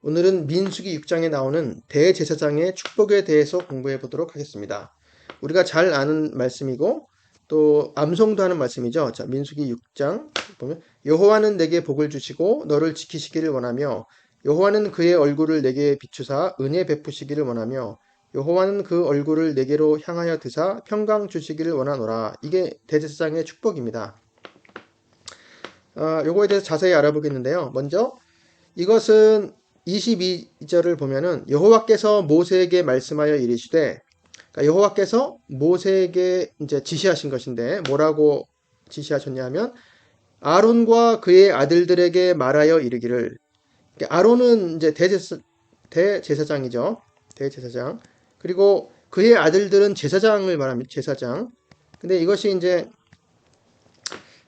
오늘은 민수기 6장에 나오는 대제사장의 축복에 대해서 공부해 보도록 하겠습니다. 우리가 잘 아는 말씀이고 또 암송도 하는 말씀이죠. 자, 민수기 6장 보면 여호와는 내게 복을 주시고 너를 지키시기를 원하며 여호와는 그의 얼굴을 내게 비추사 은혜 베푸시기를 원하며 여호와는 그 얼굴을 내게로 향하여 드사 평강 주시기를 원하노라. 이게 대제사장의 축복입니다. 아, 요거에 대해서 자세히 알아보겠는데요. 먼저 이것은 22절을 보면은 여호와께서 모세에게 말씀하여 이르시되 그러니까 여호와께서 모세에게 이제 지시하신 것인데 뭐라고 지시하셨냐면 아론과 그의 아들들에게 말하여 이르기를 그러니까 아론은 이제 대제사, 대제사장이죠. 대제사장. 그리고 그의 아들들은 제사장을 말합니다. 제사장. 근데 이것이 이제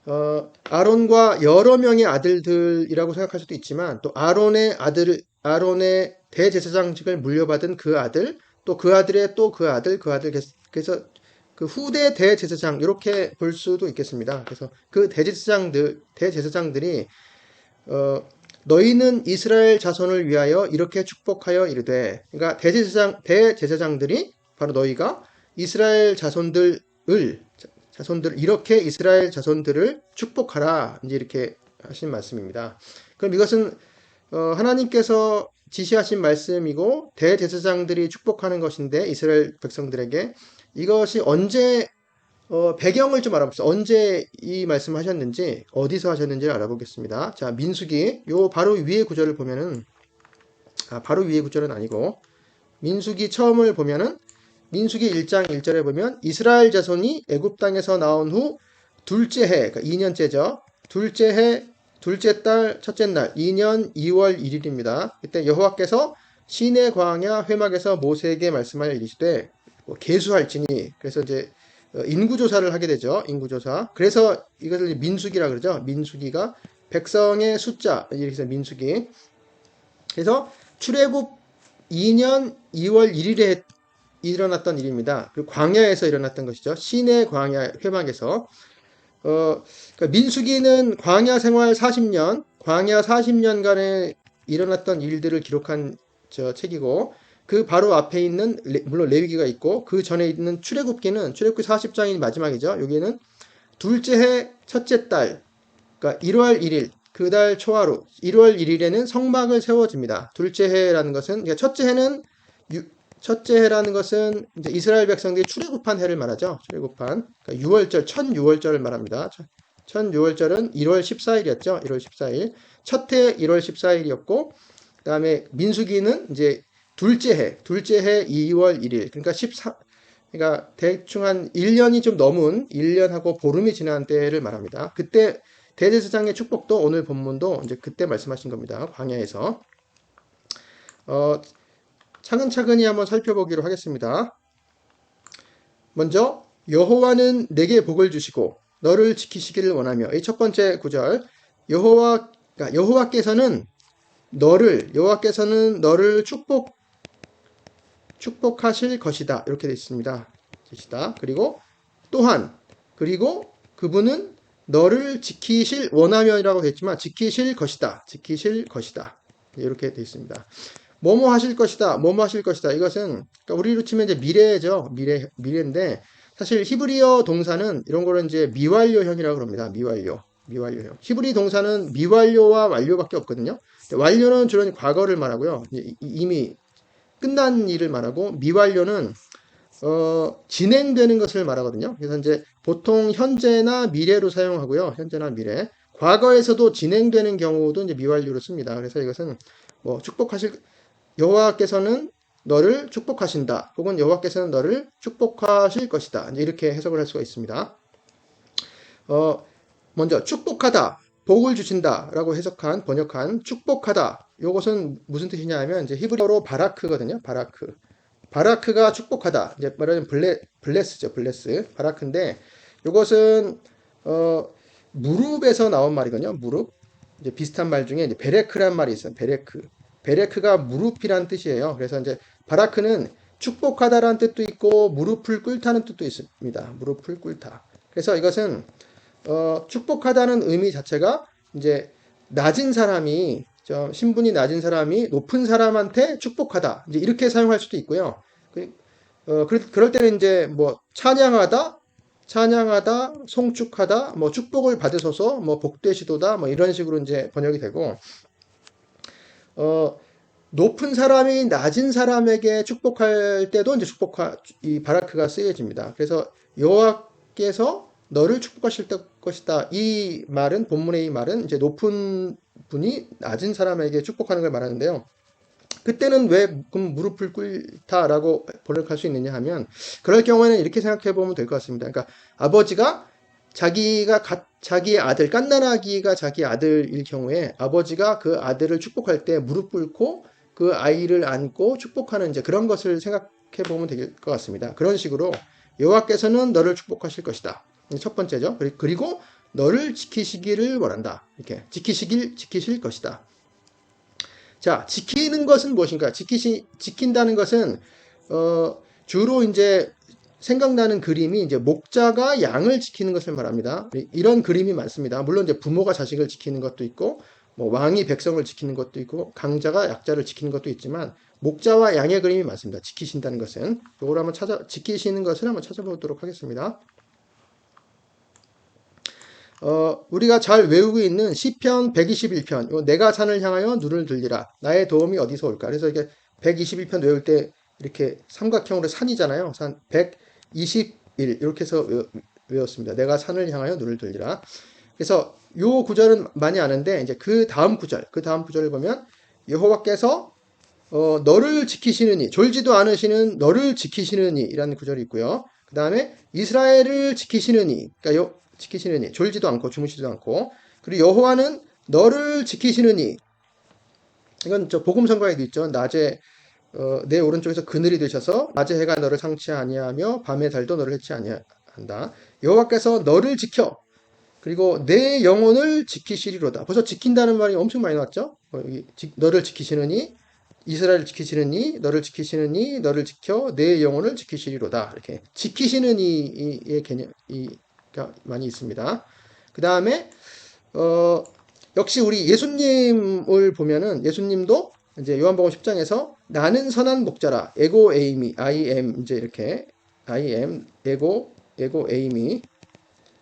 어, 아론과 여러 명의 아들들이라고 생각할 수도 있지만 또 아론의 아들 아론의 대제사장직을 물려받은 그 아들 또 그 아들의 또 그 아들 그 아들 그래서 그 후대 대제사장 이렇게 볼 수도 있겠습니다. 그래서 그 대제사장들 대제사장들이 어, 너희는 이스라엘 자손을 위하여 이렇게 축복하여 이르되 그러니까 대제사장 대제사장들이 바로 너희가 이스라엘 자손들을 자손들 이렇게 이스라엘 자손들을 축복하라 이제 이렇게 하신 말씀입니다. 그럼 이것은 어, 하나님께서 지시하신 말씀이고 대제사장들이 축복하는 것인데 이스라엘 백성들에게 이것이 언제 어, 배경을 좀 알아봅시다. 언제 이 말씀하셨는지 어디서 하셨는지 알아보겠습니다. 자 민수기 요 바로 위에 구절을 보면은 아, 바로 위에 구절은 아니고 민수기 처음을 보면은 민수기 1장 1절에 보면 이스라엘 자손이 애굽 땅에서 나온 후 둘째 해, 그러니까 2년째죠. 둘째 해, 둘째 달, 첫째 날, 2년 2월 1일입니다. 이때 여호와께서 시내 광야 회막에서 모세에게 말씀하여 이르시되 뭐 개수할지니 그래서 이제 어, 인구조사를 하게 되죠. 인구조사. 그래서 이것을 민수기라 그러죠. 민수기가 백성의 숫자 이렇게 해서 민수기. 그래서 출애굽 2년 2월 1일에 일어났던 일입니다. 그리고 광야에서 일어났던 것이죠. 시내 광야 회막에서 어, 그러니까 민수기는 광야 생활 40년, 광야 40년간에 일어났던 일들을 기록한 저 책이고 그 바로 앞에 있는 레, 물론 레위기가 있고 그 전에 있는 출애굽기는 출애굽기 40장이 마지막이죠. 여기는 둘째 해 첫째 달 그러니까 1월 1일 그 달 초하루 1월 1일에는 성막을 세워집니다. 둘째 해라는 것은 그러니까 첫째 해는 첫째 해라는 것은 이제 이스라엘 백성들이 출애굽한 해를 말하죠. 출애굽한 그러니까 6월절, 천 6월절을 말합니다. 천 6월절은 1월 14일이었죠. 1월 14일. 첫 해 1월 14일이었고 그다음에 민수기는 이제 둘째 해, 둘째 해 2월 1일. 그러니까 14 그러니까 대충 한 1년이 좀 넘은 1년하고 보름이 지난 때를 말합니다. 그때 대제사장의 축복도 오늘 본문도 이제 그때 말씀하신 겁니다. 광야에서. 어, 차근차근히 한번 살펴보기로 하겠습니다. 먼저 여호와는 내게 복을 주시고 너를 지키시기를 원하며 이 첫 번째 구절 여호와 그러니까 여호와께서는 너를 여호와께서는 너를 축복 축복하실 것이다 이렇게 되어 있습니다. 것이다. 그리고 또한 그리고 그분은 너를 지키실 원하며라고 했지만 지키실 것이다. 지키실 것이다. 이렇게 되어 있습니다. 뭐뭐 하실 것이다. 뭐뭐 하실 것이다. 이것은 그러니까 우리로 치면 이제 미래죠. 미래 미래인데 사실 히브리어 동사는 이런 거를 이제 미완료형이라고 그럽니다. 미완료. 미완료형. 히브리 동사는 미완료와 완료밖에 없거든요. 완료는 주로 과거를 말하고요. 이미 끝난 일을 말하고 미완료는 어, 진행되는 것을 말하거든요. 그래서 이제 보통 현재나 미래로 사용하고요. 현재나 미래. 과거에서도 진행되는 경우도 이제 미완료로 씁니다. 그래서 이것은 뭐 축복하실 여호와께서는 너를 축복하신다. 혹은 여호와께서는 너를 축복하실 것이다. 이렇게 해석을 할 수가 있습니다. 어, 먼저 축복하다, 복을 주신다라고 해석한 번역한 축복하다. 이것은 무슨 뜻이냐 하면 이제 히브리어로 바라크거든요. 바라크. 바라크가 축복하다. 이제 말하자면 블레 블레스죠. 블레스. 바라크인데 이것은 어, 무릎에서 나온 말이거든요. 무릎. 이제 비슷한 말 중에 이제 베레크란 말이 있어요. 베레크. 베레크가 무릎이란 뜻이에요. 그래서 이제 바라크는 축복하다라는 뜻도 있고 무릎을 꿇다는 뜻도 있습니다. 무릎을 꿇다. 그래서 이것은 어, 축복하다는 의미 자체가 이제 낮은 사람이 저 신분이 낮은 사람이 높은 사람한테 축복하다. 이제 이렇게 사용할 수도 있고요. 그, 어, 그, 그럴 때는 이제 뭐 찬양하다, 찬양하다, 송축하다, 뭐 축복을 받으소서, 뭐 복되시도다, 뭐 이런 식으로 이제 번역이 되고, 어, 높은 사람이 낮은 사람에게 축복할 때도 이제 축복하, 이 바라크가 쓰여집니다. 그래서 여호와께서 너를 축복하실 것이다. 이 말은 본문의 이 말은 이제 높은 분이 낮은 사람에게 축복하는 걸 말하는데요. 그때는 왜 그럼 무릎을 꿇다라고 번역할 수 있느냐 하면 그럴 경우에는 이렇게 생각해 보면 될 것 같습니다. 그러니까 아버지가 자기가 가, 자기의 아들 깐나나기가 자기 아들일 경우에 아버지가 그 아들을 축복할 때 무릎 꿇고 그 아이를 안고 축복하는 이제 그런 것을 생각해 보면 될 것 같습니다. 그런 식으로 여호와께서는 너를 축복하실 것이다. 첫 번째죠. 그리고 너를 지키시기를 원한다. 이렇게 지키시길 지키실 것이다. 자, 지키는 것은 무엇인가? 지키시 지킨다는 것은 어, 주로 이제 생각나는 그림이 이제 목자가 양을 지키는 것을 말합니다. 이런 그림이 많습니다. 물론 이제 부모가 자식을 지키는 것도 있고, 뭐 왕이 백성을 지키는 것도 있고, 강자가 약자를 지키는 것도 있지만, 목자와 양의 그림이 많습니다. 지키신다는 것은. 이걸 한번 찾아, 지키시는 것을 한번 찾아보도록 하겠습니다. 어, 우리가 잘 외우고 있는 시편 121편, 내가 산을 향하여 눈을 들리라. 나의 도움이 어디서 올까? 그래서 이게 121편 외울 때 이렇게 삼각형으로 산이잖아요. 산 121, 이렇게 해서 외웠습니다. 내가 산을 향하여 눈을 들리라. 그래서 요 구절은 많이 아는데, 이제 그 다음 구절, 그 다음 구절을 보면, 여호와께서 어, 너를 지키시느니, 졸지도 않으시는 너를 지키시느니, 이라는 구절이 있고요. 그 다음에 이스라엘을 지키시느니, 그러니까 요, 지키시느니 졸지도 않고 주무시지도 않고 그리고 여호와는 너를 지키시느니 이건 저 복음 성경에도 있죠. 낮에 어, 내 오른쪽에서 그늘이 되셔서 낮에 해가 너를 상치 아니하며 밤의 달도 너를 해치 아니한다. 여호와께서 너를 지켜 그리고 내 영혼을 지키시리로다. 벌써 지킨다는 말이 엄청 많이 나왔죠. 어, 너를 지키시느니 이스라엘을 지키시느니 너를 지키시느니 너를 지켜 내 영혼을 지키시리로다. 이렇게 지키시는 이의 개념 이 많이 있습니다. 그 다음에 어, 역시 우리 예수님을 보면은 예수님도 이제 요한복음 10장에서 나는 선한 목자라 에고 에이미 I am 이제 이렇게 I am 에고 에고 에이미.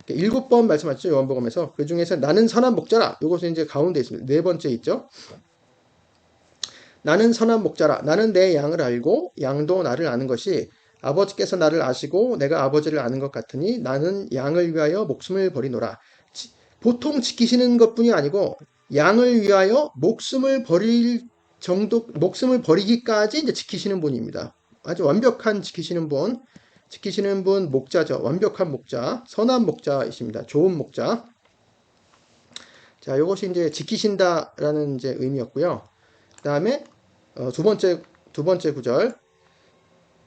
일곱 번 말씀하셨죠 요한복음에서. 그 중에서 나는 선한 목자라 이것은 이제 가운데 있습니다. 네 번째 있죠? 나는 선한 목자라 나는 내 양을 알고 양도 나를 아는 것이 아버지께서 나를 아시고 내가 아버지를 아는 것 같으니 나는 양을 위하여 목숨을 버리노라. 보통 지키시는 것뿐이 아니고 양을 위하여 목숨을 버릴 정도 목숨을 버리기까지 이제 지키시는 분입니다. 아주 완벽한 지키시는 분, 지키시는 분 목자죠. 완벽한 목자, 선한 목자이십니다. 좋은 목자. 자, 이것이 이제 지키신다라는 이제 의미였고요. 그 다음에 어, 두 번째 두 번째 구절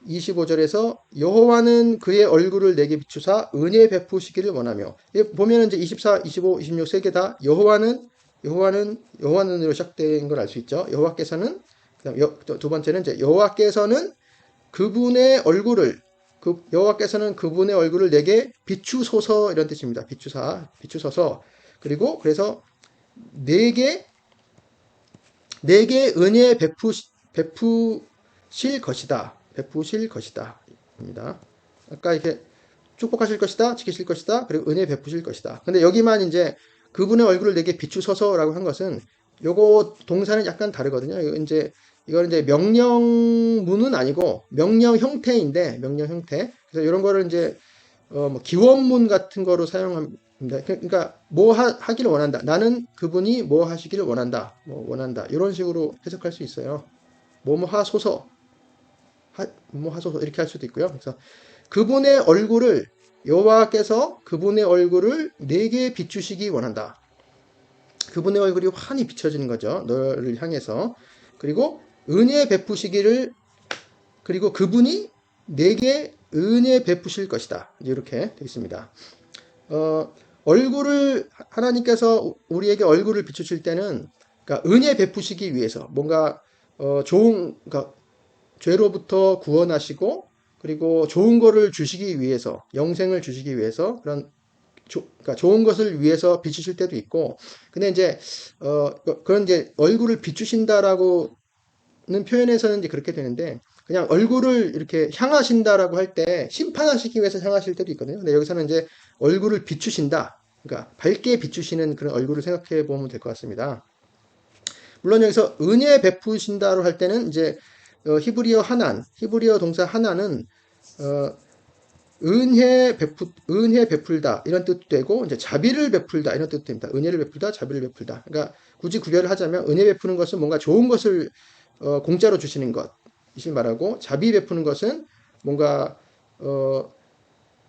25절에서 여호와는 그의 얼굴을 내게 비추사 은혜 베푸시기를 원하며 보면은 이제 24, 25, 26 세 개 다 여호와는 여호와는 여호와는으로 시작된 걸 알 수 있죠. 여호와께서는 그다음 여, 두 번째는 이제 여호와께서는 그분의 얼굴을 그 여호와께서는 그분의 얼굴을 내게 비추소서 이런 뜻입니다. 비추사 비추소서 그리고 그래서 내게 내게 은혜 베푸 베푸실 것이다. 베푸실 것이다. 입니다. 아까 이렇게 축복하실 것이다, 지키실 것이다, 그리고 은혜 베푸실 것이다. 근데 여기만 이제 그분의 얼굴을 내게 비추소서라고 한 것은 요거 동사는 약간 다르거든요. 이거 이제 이건 이제 명령문은 아니고 명령 형태인데 명령 형태. 그래서 이런 거를 이제 어 뭐 기원문 같은 거로 사용합니다. 그러니까 뭐 하, 기를 원한다. 나는 그분이 뭐 하시기를 원한다. 뭐 원한다. 이런 식으로 해석할 수 있어요. 뭐뭐 하소서 하, 뭐 하소서 이렇게 할 수도 있고요. 그래서 그분의 얼굴을 여호와께서 그분의 얼굴을 내게 비추시기 원한다. 그분의 얼굴이 환히 비춰지는 거죠. 너를 향해서. 그리고 은혜 베푸시기를 그리고 그분이 내게 은혜 베푸실 것이다. 이렇게 되어 있습니다. 어, 얼굴을 하나님께서 우리에게 얼굴을 비추실 때는 그러니까 은혜 베푸시기 위해서 뭔가 어, 좋은 그러니까 죄로부터 구원하시고 그리고 좋은 거를 주시기 위해서 영생을 주시기 위해서 그런 조, 그러니까 좋은 것을 위해서 비추실 때도 있고, 근데 이제 어 그런 이제 얼굴을 비추신다라고는 표현에서는 이제 그렇게 되는데 그냥 얼굴을 이렇게 향하신다라고 할 때 심판하시기 위해서 향하실 때도 있거든요. 근데 여기서는 이제 얼굴을 비추신다. 그러니까 밝게 비추시는 그런 얼굴을 생각해 보면 될 것 같습니다. 물론 여기서 은혜 베푸신다로 할 때는 이제 어, 히브리어 하난, 히브리어 동사 하나는 어, 은혜 베푸 은혜 베풀다 이런 뜻도 되고 이제 자비를 베풀다 이런 뜻도 됩니다. 은혜를 베풀다, 자비를 베풀다. 그러니까 굳이 구별을 하자면 은혜 베푸는 것은 뭔가 좋은 것을 어, 공짜로 주시는 것이실 말하고 자비 베푸는 것은 뭔가 어,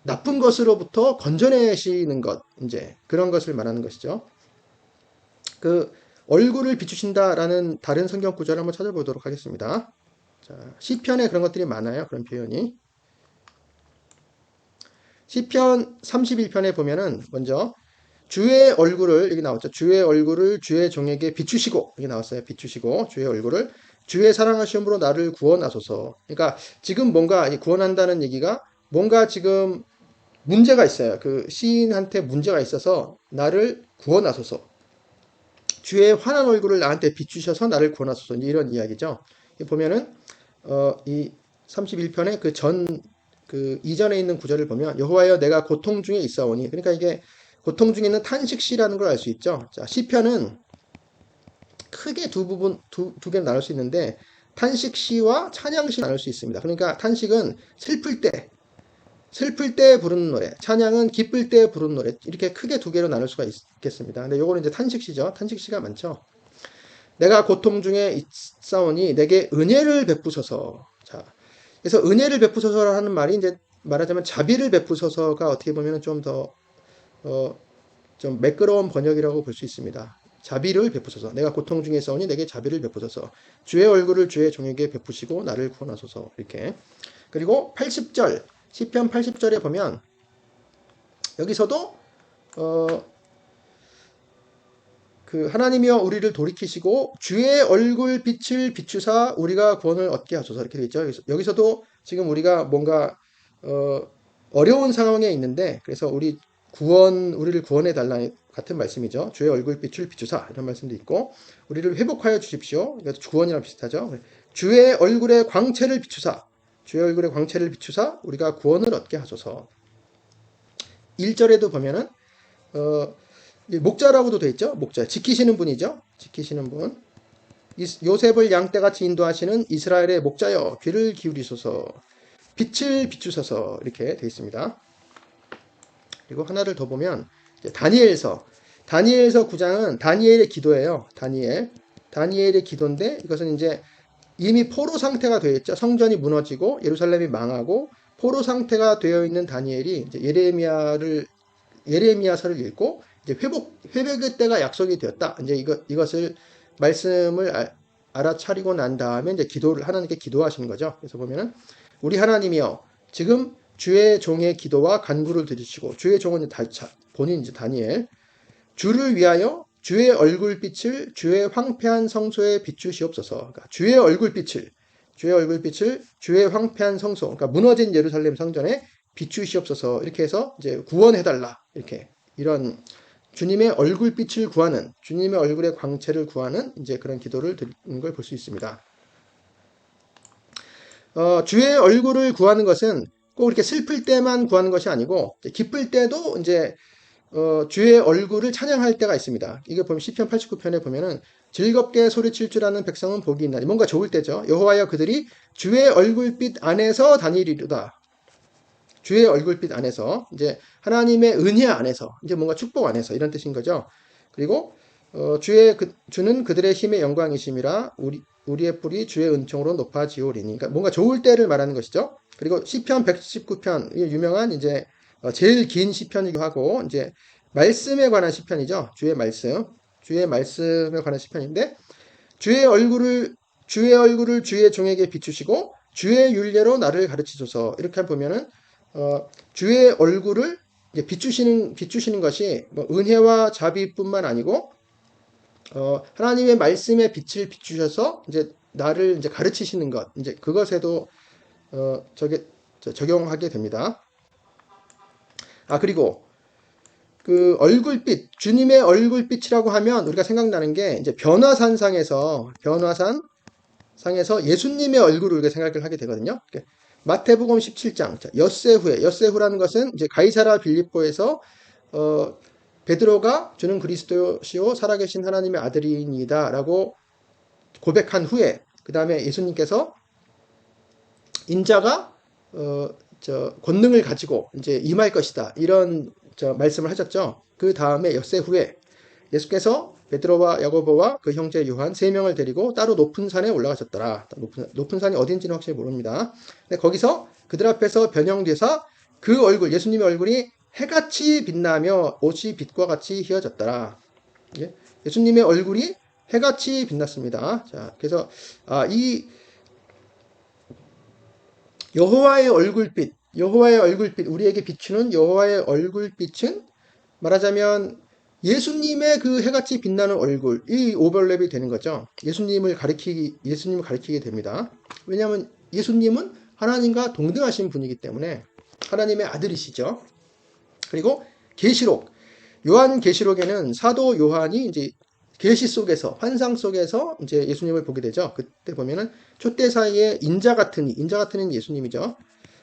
나쁜 것으로부터 건져내시는 것 이제 그런 것을 말하는 것이죠. 그 얼굴을 비추신다라는 다른 성경 구절을 한번 찾아보도록 하겠습니다. 자, 시편에 그런 것들이 많아요. 그런 표현이. 시편 31편에 보면은 먼저 주의 얼굴을 여기 나왔죠. 주의 얼굴을 주의 종에게 비추시고 여기 나왔어요. 비추시고 주의 얼굴을 주의 사랑하심으로 나를 구원하소서. 그러니까 지금 뭔가 구원한다는 얘기가 뭔가 지금 문제가 있어요. 그 시인한테 문제가 있어서 나를 구원하소서. 주의 환한 얼굴을 나한테 비추셔서 나를 구원하소서. 이런 이야기죠. 보면은 어, 이 31편의 그 전, 그 이전에 있는 구절을 보면 여호와여 내가 고통 중에 있사오니 그러니까 이게 고통 중에 있는 탄식시라는 걸 알 수 있죠. 자, 시편은 크게 두 부분, 두, 두 개로 나눌 수 있는데 탄식시와 찬양시 나눌 수 있습니다. 그러니까 탄식은 슬플 때, 슬플 때 부르는 노래, 찬양은 기쁠 때 부르는 노래 이렇게 크게 두 개로 나눌 수가 있겠습니다. 근데 요거는 이제 탄식시죠. 탄식시가 많죠. 내가 고통 중에 있사오니 내게 은혜를 베푸소서. 자, 그래서 은혜를 베푸소서라는 말이 이제 말하자면 자비를 베푸소서가 어떻게 보면 좀 더, 어, 좀 매끄러운 번역이라고 볼 수 있습니다. 자비를 베푸소서. 내가 고통 중에 있사오니 내게 자비를 베푸소서. 주의 얼굴을 주의 종에게 베푸시고 나를 구원하소서. 이렇게. 그리고 80절, 시편 80절에 보면 여기서도 어, 그 하나님이여 우리를 돌이키시고 주의 얼굴 빛을 비추사 우리가 구원을 얻게 하소서 이렇게 되어 있죠. 여기서도 지금 우리가 뭔가 어, 어려운 상황에 있는데 그래서 우리 구원 우리를 구원해 달라 같은 말씀이죠. 주의 얼굴 빛을 비추사 이런 말씀도 있고 우리를 회복하여 주십시오. 이것도 구원이랑 비슷하죠. 주의 얼굴의 광채를 비추사 주의 얼굴의 광채를 비추사 우리가 구원을 얻게 하소서. 1절에도 보면은 어, 목자라고도 돼 있죠. 목자. 지키시는 분이죠. 지키시는 분. 요셉을 양떼같이 인도하시는 이스라엘의 목자여 귀를 기울이소서 빛을 비추소서 이렇게 돼 있습니다. 그리고 하나를 더 보면 다니엘서 다니엘서 9장은 다니엘의 기도예요. 다니엘 다니엘의 기도인데 이것은 이제 이미 포로 상태가 되어 있죠. 성전이 무너지고 예루살렘이 망하고 포로 상태가 되어 있는 다니엘이 예레미야를 예레미야서를 읽고 이제 회복 회복의 때가 약속이 되었다. 이제 이거 이것을 말씀을 아, 알아차리고 난 다음에 이제 기도를 하나님께 기도하시는 거죠. 그래서 보면은 우리 하나님이여 지금 주의 종의 기도와 간구를 들으시고 주의 종은 다, 본인 이제 다니엘 주를 위하여 주의 얼굴빛을 주의 황폐한 성소에 비추시옵소서. 그러니까 주의 얼굴빛을 주의 얼굴빛을 주의 황폐한 성소, 그러니까 무너진 예루살렘 성전에 비추시옵소서. 이렇게 해서 이제 구원해달라. 이렇게 이런 주님의 얼굴빛을 구하는 주님의 얼굴의 광채를 구하는 이제 그런 기도를 드리는 걸 볼 수 있습니다. 어, 주의 얼굴을 구하는 것은 꼭 이렇게 슬플 때만 구하는 것이 아니고 기쁠 때도 이제 어, 주의 얼굴을 찬양할 때가 있습니다. 이게 보면 시편 89편에 보면은 즐겁게 소리칠 줄 아는 백성은 복이 있나니 뭔가 좋을 때죠. 여호와여 그들이 주의 얼굴빛 안에서 다니리로다. 주의 얼굴빛 안에서 이제 하나님의 은혜 안에서 이제 뭔가 축복 안에서 이런 뜻인 거죠. 그리고 어, 주의 그, 주는 그들의 힘의 영광이심이라 우리 우리의 뿔이 주의 은총으로 높아지오리니. 그러니까 뭔가 좋을 때를 말하는 것이죠. 그리고 시편 119편 유명한 이제 어, 제일 긴 시편이기도 하고 이제 말씀에 관한 시편이죠. 주의 말씀, 주의 말씀에 관한 시편인데 주의 얼굴을 주의 얼굴을 주의 종에게 비추시고 주의 윤례로 나를 가르치소서 이렇게 보면은 어, 주의 얼굴을 비추시는 비추시는 것이 뭐 은혜와 자비뿐만 아니고 어, 하나님의 말씀의 빛을 비추셔서 이제 나를 이제 가르치시는 것 이제 그것에도 어, 저게 적용하게 됩니다. 아 그리고 그 얼굴빛, 주님의 얼굴빛이라고 하면 우리가 생각나는 게 이제 변화산 상에서 변화산 상에서 예수님의 얼굴을 우리가 생각을 하게 되거든요. 이렇게 마태복음 17장. 자, 엿새 후에. 엿새 후라는 것은 이제 가이사라 빌립보에서 어, 베드로가 주는 그리스도시요 살아계신 하나님의 아들이니다라고 고백한 후에 그 다음에 예수님께서 인자가 어, 저 권능을 가지고 이제 임할 것이다. 이런 저 말씀을 하셨죠. 그 다음에 엿새 후에 예수께서 베드로와 야고보와 그 형제 요한 세 명을 데리고 따로 높은 산에 올라가셨더라. 높은, 높은 산이 어딘지는 확실히 모릅니다. 근데 거기서 그들 앞에서 변형돼서 그 얼굴 예수님의 얼굴이 해같이 빛나며 옷이 빛과 같이 휘어졌더라. 예? 예수님의 얼굴이 해같이 빛났습니다. 자, 그래서 아, 이 여호와의 얼굴빛, 여호와의 얼굴빛, 우리에게 비추는 여호와의 얼굴빛은 말하자면 예수님의 그 해같이 빛나는 얼굴, 이 오버랩이 되는 거죠. 예수님을 가리키기, 예수님을 가리키게 됩니다. 왜냐하면 예수님은 하나님과 동등하신 분이기 때문에 하나님의 아들이시죠. 그리고 계시록, 요한 계시록에는 사도 요한이 이제 계시 속에서 환상 속에서 이제 예수님을 보게 되죠. 그때 보면은 촛대 사이에 인자 같은 이, 인자 같은 예수님이죠.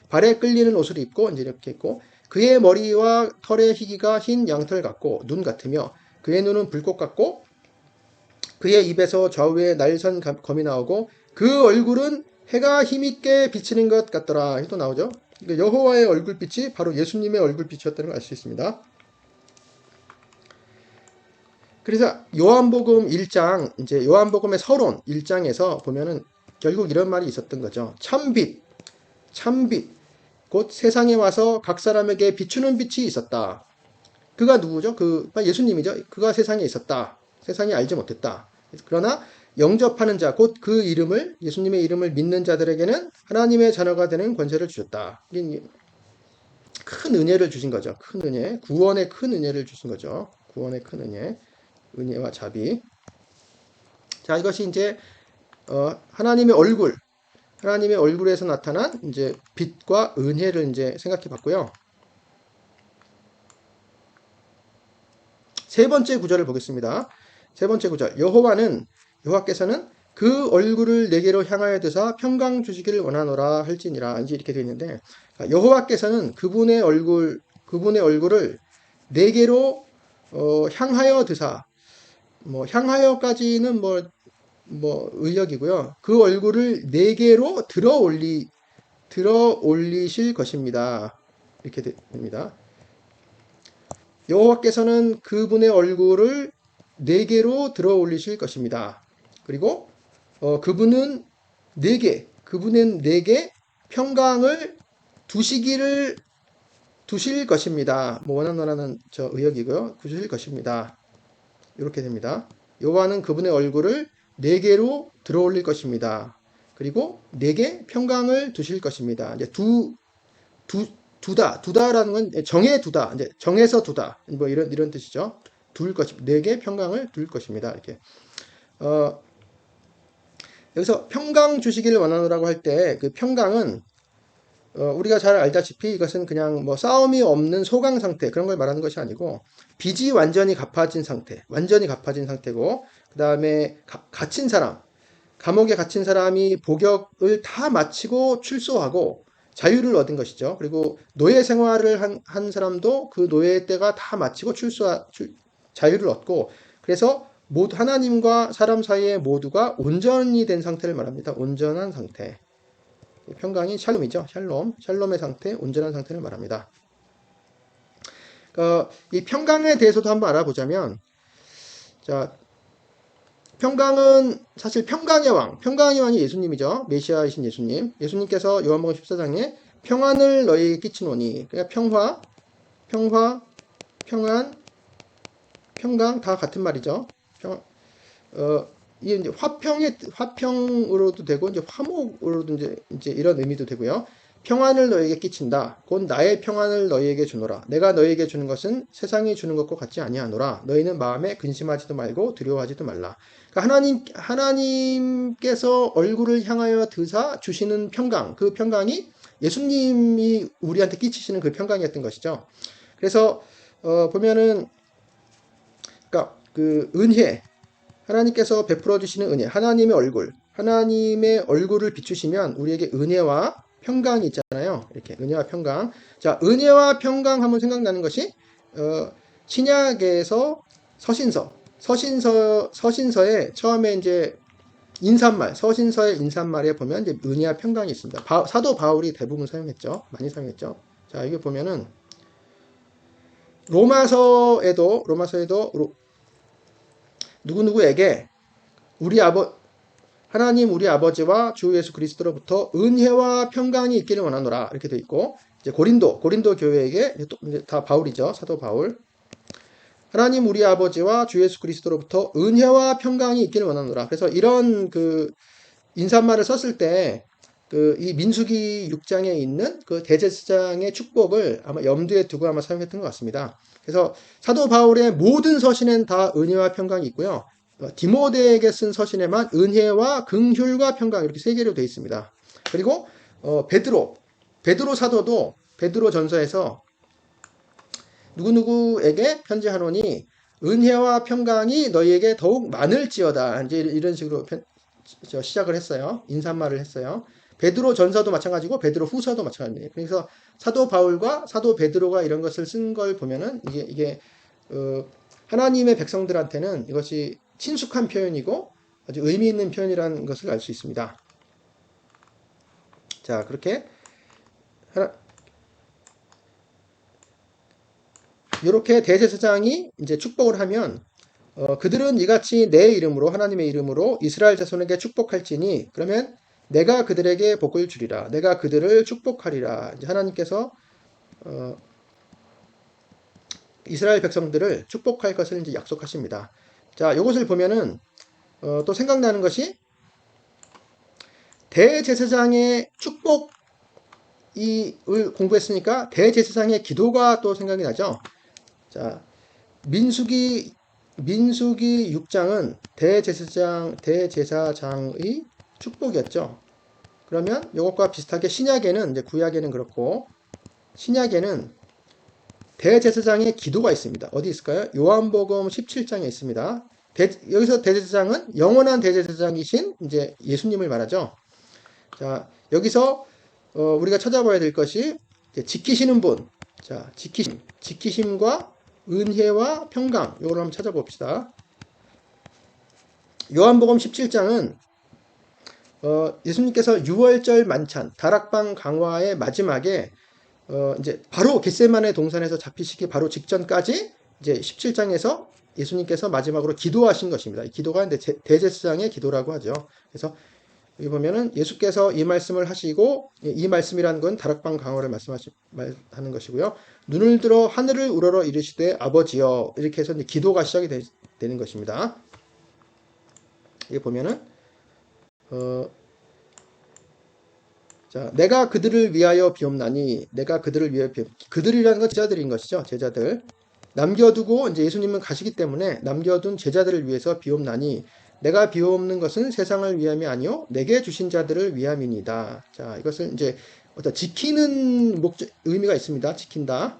발에 끌리는 옷을 입고 이제 이렇게 있고 그의 머리와 털의 희기가 흰 양털 같고 눈 같으며 그의 눈은 불꽃 같고 그의 입에서 좌우에 날선 검이 나오고 그 얼굴은 해가 힘있게 비치는 것 같더라. 또 나오죠. 그러니까 여호와의 얼굴빛이 바로 예수님의 얼굴빛이었다는 걸 알 수 있습니다. 그래서 요한복음 1장 이제 요한복음의 서론 1장에서 보면은 결국 이런 말이 있었던 거죠. 참빛, 참빛, 곧 세상에 와서 각 사람에게 비추는 빛이 있었다. 그가 누구죠? 그 예수님이죠. 그가 세상에 있었다. 세상이 알지 못했다. 그러나 영접하는 자, 곧 그 이름을 예수님의 이름을 믿는 자들에게는 하나님의 자녀가 되는 권세를 주셨다. 큰 은혜를 주신 거죠. 큰 은혜, 구원의 큰 은혜를 주신 거죠. 구원의 큰 은혜. 은혜와 자비. 자, 이것이 이제 어, 하나님의 얼굴, 하나님의 얼굴에서 나타난 이제 빛과 은혜를 이제 생각해 봤고요. 세 번째 구절을 보겠습니다. 세 번째 구절. 여호와는 여호와께서는 그 얼굴을 내게로 향하여 드사 평강 주시기를 원하노라 할지니라. 이제 이렇게 되어 있는데 여호와께서는 그분의 얼굴 그분의 얼굴을 내게로 어, 향하여 드사 뭐 향하여까지는 뭐, 뭐 의역이고요. 그 얼굴을 네 개로 들어 올리 들어 올리실 것입니다. 이렇게 됩니다. 여호와께서는 그분의 얼굴을 네 개로 들어 올리실 것입니다. 그리고 어, 그분은 네 개, 그분은 네 개 평강을 두시기를 두실 것입니다. 뭐 원하노라는 저 의역이고요. 두실 것입니다. 이렇게 됩니다. 여호와는 그분의 얼굴을 네 개로 들어올릴 것입니다. 그리고 네개 평강을 두실 것입니다. 이제 두, 두, 두다, 두다라는 건 정해 두다, 이제 정해서 두다, 뭐 이런, 이런 뜻이죠. 둘 것이, 네개 평강을 둘 것입니다. 이렇게. 어, 여기서 평강 주시기를 원하노라고 할 때 그 평강은 어, 우리가 잘 알다시피 이것은 그냥 뭐 싸움이 없는 소강 상태 그런 걸 말하는 것이 아니고 빚이 완전히 갚아진 상태, 완전히 갚아진 상태고 그 다음에 갇힌 사람, 감옥에 갇힌 사람이 복역을 다 마치고 출소하고 자유를 얻은 것이죠. 그리고 노예 생활을 한, 한 사람도 그 노예 때가 다 마치고 출소 출, 자유를 얻고 그래서 모두 하나님과 사람 사이에 모두가 온전히 된 상태를 말합니다. 온전한 상태. 평강이 샬롬이죠. 샬롬. 샬롬의 상태, 온전한 상태를 말합니다. 어, 이 평강에 대해서도 한번 알아보자면, 자, 평강은 사실 평강의 왕, 평강의 왕이 예수님이죠. 메시아이신 예수님. 예수님께서 요한복음 14장에 평안을 너희에게 끼치노니, 그러니까 평화, 평화, 평안, 평강 다 같은 말이죠. 평, 어, 이게 이제 화평의 화평으로도 되고 이제 화목으로도 이제, 이제 이런 의미도 되고요. 평안을 너에게 끼친다. 곧 나의 평안을 너희에게 주노라. 내가 너희에게 주는 것은 세상이 주는 것과 같지 아니하노라. 너희는 마음에 근심하지도 말고 두려워하지도 말라. 그러니까 하나님 하나님께서 얼굴을 향하여 드사 주시는 평강, 그 평강이 예수님이 우리한테 끼치시는 그 평강이었던 것이죠. 그래서 어, 보면은 그러니까 그 은혜 하나님께서 베풀어 주시는 은혜 하나님의 얼굴 하나님의 얼굴을 비추시면 우리에게 은혜와 평강이 있잖아요. 이렇게 은혜와 평강. 자, 은혜와 평강 하면 생각나는 것이 어, 신약에서 서신서 서신서 서신서에 처음에 이제 인사말 서신서의 인사말에 보면 이제 은혜와 평강이 있습니다. 바- 사도 바울이 대부분 사용했죠. 많이 사용했죠. 자, 이게 보면은 로마서에도 로마서에도 로- 누구누구에게 우리 아버 하나님 우리 아버지와 주 예수 그리스도로부터 은혜와 평강이 있기를 원하노라 이렇게 돼 있고 이제 고린도 고린도 교회에게 다 바울이죠 사도 바울 하나님 우리 아버지와 주 예수 그리스도로부터 은혜와 평강이 있기를 원하노라 그래서 이런 그 인사말을 썼을 때 그 이 민수기 6장에 있는 그 대제사장의 축복을 아마 염두에 두고 아마 사용했던 것 같습니다. 그래서 사도 바울의 모든 서신엔 다 은혜와 평강이 있고요. 어, 디모데에게 쓴 서신에만 은혜와 긍휼과 평강 이렇게 세 개로 되어 있습니다. 그리고 어, 베드로 베드로 사도도 베드로 전서에서 누구누구에게 편지하노니 은혜와 평강이 너희에게 더욱 많을지어다 이제 이런 식으로 편- 저 시작을 했어요. 인사말을 했어요. 베드로 전서도 마찬가지고 베드로 후서도 마찬가지예요. 그래서 사도 바울과 사도 베드로가 이런 것을 쓴 걸 보면은 이게 이게 어, 하나님의 백성들한테는 이것이 친숙한 표현이고 아주 의미 있는 표현이라는 것을 알 수 있습니다. 자, 그렇게 하나, 이렇게 대제사장이 이제 축복을 하면 어, 그들은 이같이 내 이름으로 하나님의 이름으로 이스라엘 자손에게 축복할지니 그러면 내가 그들에게 복을 주리라. 내가 그들을 축복하리라. 이제 하나님께서 어, 이스라엘 백성들을 축복할 것을 이제 약속하십니다. 자, 이것을 보면은 어, 또 생각나는 것이 대제사장의 축복 이을 공부했으니까 대제사장의 기도가 또 생각이 나죠. 자, 민수기 민수기 6장은 대제사장 대제사장의 축복이었죠. 그러면 이것과 비슷하게 신약에는 이제 구약에는 그렇고 신약에는 대제사장의 기도가 있습니다. 어디 있을까요? 요한복음 17장에 있습니다. 대- 여기서 대제사장은 영원한 대제사장이신 이제 예수님을 말하죠. 자, 여기서 어, 우리가 찾아봐야 될 것이 지키시는 분. 자, 지키심, 지키심과 은혜와 평강. 이걸 한번 찾아봅시다. 요한복음 17장은 어, 예수님께서 6월절 만찬, 다락방 강화의 마지막에 어, 이제 바로 겟세만의 동산에서 잡히시기 바로 직전까지 이제 17장에서 예수님께서 마지막으로 기도하신 것입니다. 이 기도가 대제사장의 기도라고 하죠. 그래서 여기 보면은 예수께서 이 말씀을 하시고 이- 이 말씀이라는 건 다락방 강화를 말씀하시 말하는 것이고요. 눈을 들어 하늘을 우러러 이르시되 아버지여 이렇게 해서 이제 기도가 시작이 되, 는 것입니다. 여기 보면은 어, 자, 내가 그들을 위하여 비옵나니, 내가 그들을 위하여 비옵, 그들이라는 건 제자들인 것이죠, 제자들. 남겨두고, 이제 예수님은 가시기 때문에 남겨둔 제자들을 위해서 비옵나니, 내가 비옵는 것은 세상을 위함이 아니요, 내게 주신 자들을 위함이니다. 자, 이것을 이제 어떤 지키는 목적, 의미가 있습니다. 지킨다.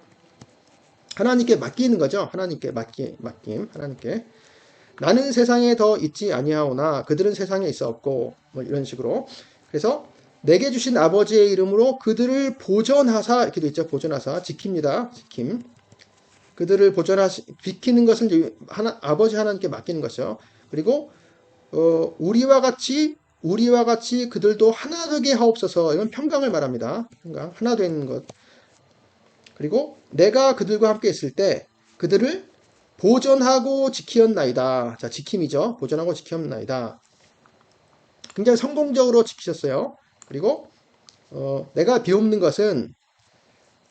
하나님께 맡기는 거죠. 하나님께 맡기, 맡김, 하나님께. 나는 세상에 더 있지 아니하오나 그들은 세상에 있어 없고 뭐 이런 식으로 그래서 내게 주신 아버지의 이름으로 그들을 보존하사 이렇게 돼 있죠. 보존하사. 지킵니다. 지킴. 그들을 보존하시 지키는 것을 하나 아버지 하나님께 맡기는 것이죠. 그리고 어, 우리와 같이 우리와 같이 그들도 하나 되게 하옵소서. 이건 평강을 말합니다. 평강. 하나 되는 것. 그리고 내가 그들과 함께 있을 때 그들을 보존하고 지키었나이다. 자, 지킴이죠. 보존하고 지키었나이다. 굉장히 성공적으로 지키셨어요. 그리고 어, 내가 비옵는 것은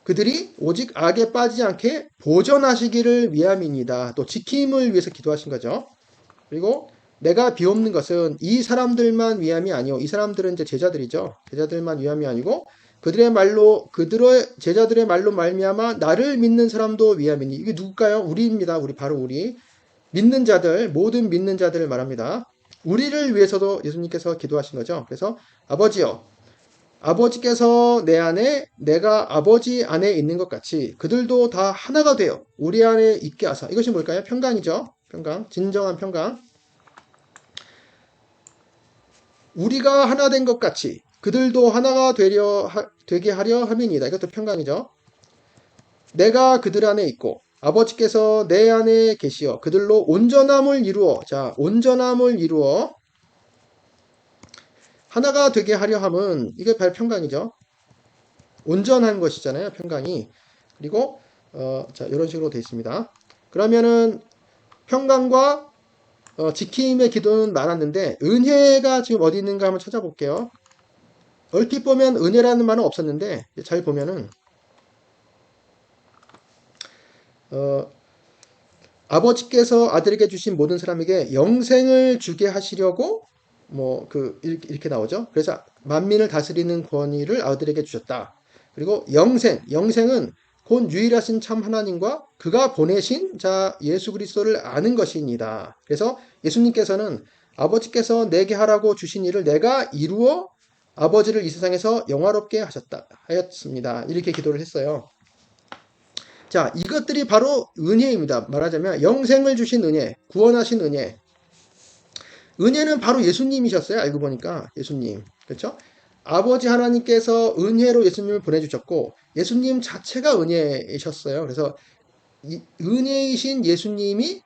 그들이 오직 악에 빠지지 않게 보존하시기를 위함입니다. 또 지킴을 위해서 기도하신 거죠. 그리고 내가 비옵는 것은 이 사람들만 위함이 아니요. 이 사람들은 이제 제자들이죠. 제자들만 위함이 아니고 그들의 말로 그들의 제자들의 말로 말미암아 나를 믿는 사람도 위함이니 이게 누굴까요? 우리입니다. 우리 바로 우리 믿는 자들 모든 믿는 자들을 말합니다. 우리를 위해서도 예수님께서 기도하신 거죠. 그래서 아버지여 아버지께서 내 안에 내가 아버지 안에 있는 것 같이 그들도 다 하나가 되어 우리 안에 있게 하사. 이것이 뭘까요? 평강이죠. 평강. 진정한 평강. 우리가 하나 된 것 같이 그들도 하나가 되려 하- 되게 하려 함이니이다. 이것도 평강이죠. 내가 그들 안에 있고 아버지께서 내 안에 계시어 그들로 온전함을 이루어 자 온전함을 이루어 하나가 되게 하려 함은 이게 바로 평강이죠. 온전한 것이잖아요. 평강이 그리고 어, 자 이런 식으로 되어 있습니다. 그러면은 평강과 어, 지킴의 기도는 많았는데 은혜가 지금 어디 있는가 한번 찾아볼게요. 얼핏 보면 은혜라는 말은 없었는데 잘 보면은 어, 아버지께서 아들에게 주신 모든 사람에게 영생을 주게 하시려고 뭐 그 이렇게, 나오죠. 그래서 만민을 다스리는 권위를 아들에게 주셨다. 그리고 영생, 영생은 곧 유일하신 참 하나님과 그가 보내신 자 예수 그리스도를 아는 것입니다. 그래서 예수님께서는 아버지께서 내게 하라고 주신 일을 내가 이루어 아버지를 이 세상에서 영화롭게 하셨다 하였습니다. 이렇게 기도를 했어요. 자, 이것들이 바로 은혜입니다. 말하자면 영생을 주신 은혜, 구원하신 은혜. 은혜는 바로 예수님이셨어요. 알고 보니까 예수님. 그렇죠? 아버지 하나님께서 은혜로 예수님을 보내주셨고 예수님 자체가 은혜이셨어요. 그래서 이 은혜이신 예수님이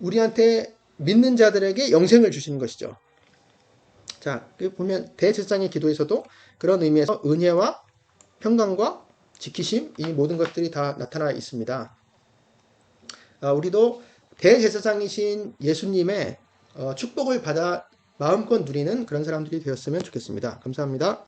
우리한테 믿는 자들에게 영생을 주시는 것이죠. 자, 그 보면 대제사장의 기도에서도 그런 의미에서 은혜와 평강과 지키심 이 모든 것들이 다 나타나 있습니다. 아, 우리도 대제사장이신 예수님의 어, 축복을 받아 마음껏 누리는 그런 사람들이 되었으면 좋겠습니다. 감사합니다.